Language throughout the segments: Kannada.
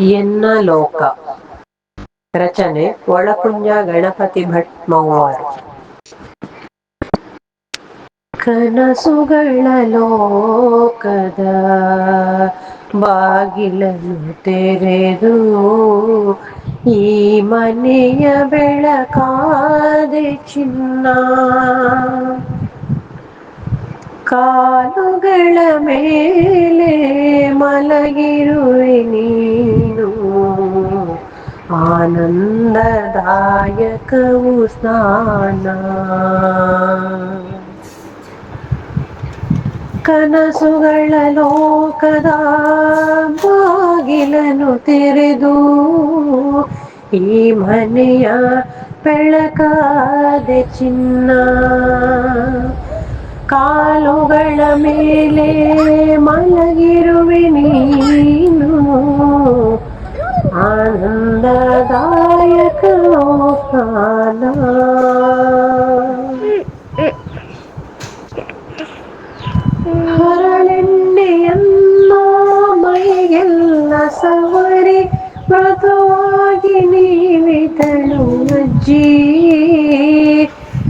ಎನ್ನ ಲೋಕ ರಚನೆ ಒಳಕುಂಜ ಗಣಪತಿ ಭಟ್ ಮೌವಾರ್ ಕನಸುಗಳ ಲೋಕದ ಬಾಗಿಲನ್ನು ತೆರೆದು ಈ ಮನೆಯ ಬೆಳಕಾದೆ ಚಿನ್ನ ಕಾಲುಗಳ ಮೇಲೆ ಮಲಗಿರುವೆ ನೀನು ಆನಂದದಾಯಕವು ಸ್ನಾನ ಕನಸುಗಳ ಲೋಕದ ಬಾಗಿಲನ್ನು ತೆರೆದು ಈ ಮನೆಯ ಬೆಳಕಾದೆ ಚಿನ್ನ. ಕಾಲುಗಳ ಮೇಲೆ ಮಲಗಿರುವೆ ನೀನು. ಆನಂದದಾಯಕ ಕಾಲ ಹರಳೆಣ್ಣೆಯನ್ನ ಮೈಗೆಲ್ಲ ಸವರಿ ಮೃದುವಾಗಿ ನೀವಿದಳು ಅಜ್ಜಿ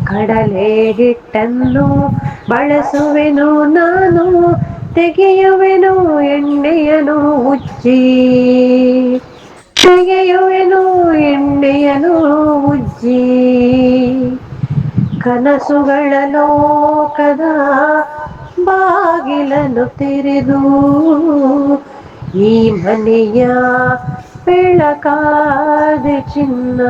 ಕಡಲೆ ಹಿಟ್ಟನ್ನು ಬಳಸುವೆನು ನಾನು, ತೆಗೆಯುವೆನು ಎಣ್ಣೆಯನು ಉಜ್ಜಿ. ಎಣ್ಣೆಯನು ಉಜ್ಜಿ. ಕನಸುಗಳ ಲೋಕದ ಬಾಗಿಲನ್ನು ತೆರೆದು, ಈ ಮನೆಯ ಬೆಳಕಾದ ಚಿನ್ನ.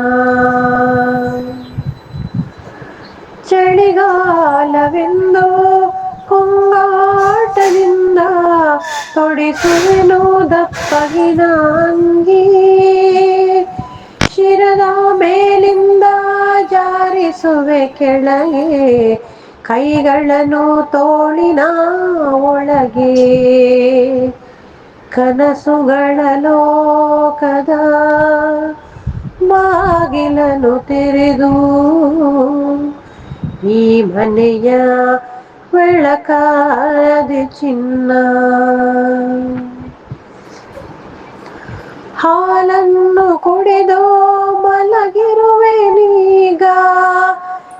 ಚಳಿಗಾಲವೆಂದು ಕೊಂಗಾಟದಿಂದ ತೊಡಿಸುವೆನು ದಪ್ಪಗಿನ ಅಂಗಿ ಜಾರಿಸುವೆ ಕೆಳಗೆ, ಕೈಗಳನ್ನು ತೋಳಿನ ಒಳಗೆ. ಕನಸುಗಳ ಲೋಕದ ಬಾಗಿಲನ್ನು ತೆರೆದು, ಈ ಮನೆಯ ಬೆಳಕಾದ ಚಿನ್ನ. ಹಾಲನ್ನು ಕುಡಿದು ಮಲಗಿರುವೆ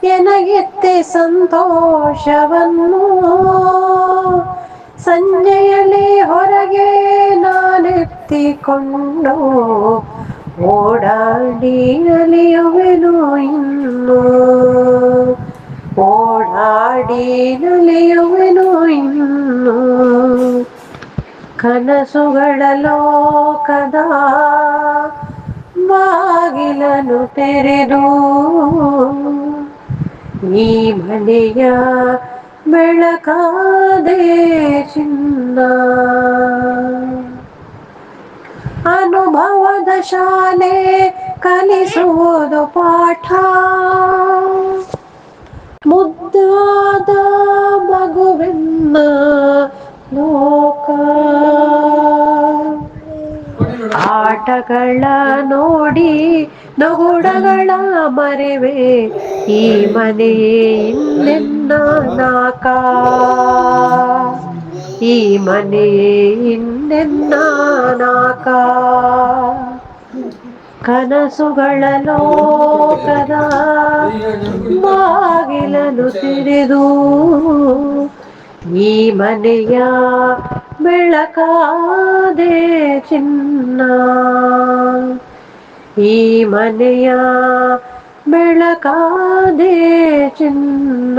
ಎನಗೆತ್ತೆ ಸಂತೋಷವನ್ನು. ಸಂಜೆಯಲ್ಲಿ ಹೊರಗೆ ನಾನೆತ್ತಿಕೊಂಡು ಓಡಾಡಿ ನಲಿಯುವೆನು ಇನ್ನು. ಓಡಾಡಿ ನಲಿಯುವೆನು ಇನ್ನು. ಕನಸುಗಳ ಲೋಕದ ಬಾಗಿಲನ್ನು ತೆರೆದು ಈ ಮನೆಯ ಬೆಳಕಾದೆ ಚಿನ್ನ. ಅನುಭವದ ಶಾಲೆ ಕಲಿಸುವುದು ಪಾಠ. ಮುದ್ದಾದ ಮಗುವೆನ್ನ ಲೋಕ. ಆಟಗಳ ನೋಡಿ ನಗುಡಗಳ ಮರೆವೆ ಈ ಮನೆಯೇ ಇನ್ನೆನ್ನ ನಾಕ? ಈ ಮನೆಯೇ ಇನ್ನೆನ್ನ ನಾಕ? ಕನಸುಗಳ ಲೋಕದ ಬಾಗಿಲನ್ನು ತೆರೆದು ಈ ಮನೆಯ ಬೆಳಕಾದೆ ಚಿನ್ನ. ಈ ಮನೆಯ ಬೆಳಕಾದೆ ಚಿನ್ನ.